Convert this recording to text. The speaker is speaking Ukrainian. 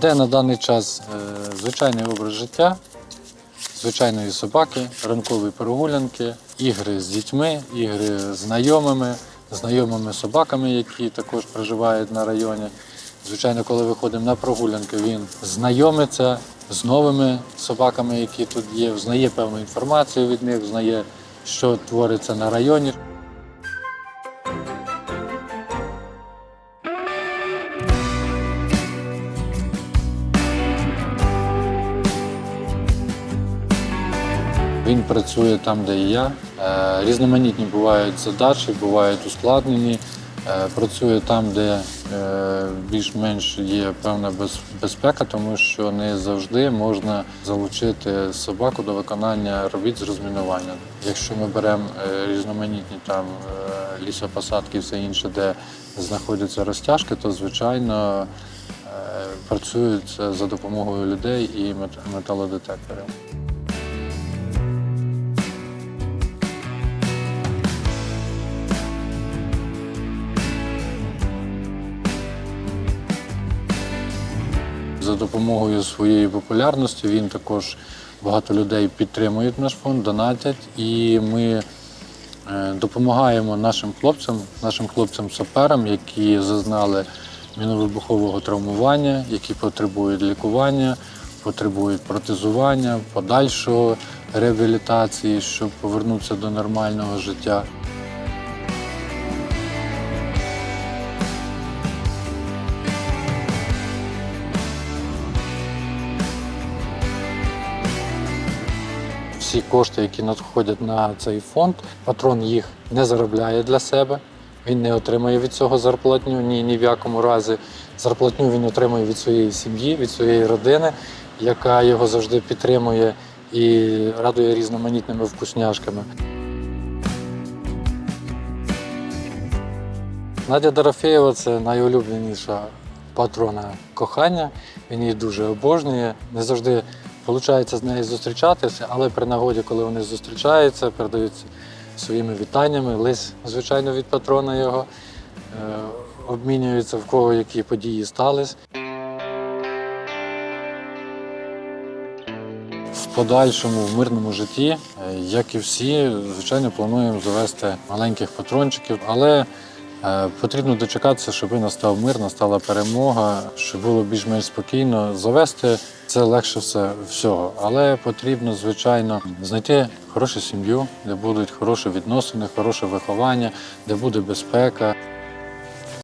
Де на даний час е, звичайний образ життя, звичайної собаки, ранкові прогулянки, ігри з дітьми, ігри з знайомими, знайомими собаками, які також проживають на районі. Звичайно, коли виходимо на прогулянки, він знайомиться з новими собаками, які тут є, знає певну інформацію від них, знає, що твориться на районі. Він працює там, де і я. Е, Різноманітні бувають задачі, бувають ускладнені. Е, Працює там, де е, більш-менш є певна безпека, тому що не завжди можна залучити собаку до виконання робіт з розмінування. Якщо ми беремо різноманітні там лісопосадки і все інше, де знаходяться розтяжки, то звичайно працюють за допомогою людей і металодетекторів. За допомогою своєї популярності він також багато людей підтримують наш фонд, донатять, і ми е, допомагаємо нашим хлопцям, нашим хлопцям-саперам, які зазнали міновибухового травмування, які потребують лікування, потребують протезування, подальшого реабілітації, щоб повернутися до нормального життя. Всі кошти, які надходять на цей фонд, патрон їх не заробляє для себе. Він не отримує від цього зарплатню ні, ні в якому разі. Зарплатню він отримує від своєї сім'ї, від своєї родини, яка його завжди підтримує і радує різноманітними вкусняшками. Надя Дорофєєва це найулюбленіша патрона кохання. Він її дуже обожнює. Не завжди виходить з нею зустрічатися, але при нагоді, коли вони зустрічаються, передаються своїми вітаннями. Лись, звичайно, від патрона його е, обмінюються в кого які події стались. В подальшому в мирному житті, е, як і всі, звичайно, плануємо завести маленьких патрончиків, але потрібно дочекатися, щоб настав мир, настала перемога, щоб було більш-менш спокійно. Завести це легше все всього, але потрібно, звичайно, знайти хорошу сім'ю, де будуть хороші відносини, хороше виховання, де буде безпека.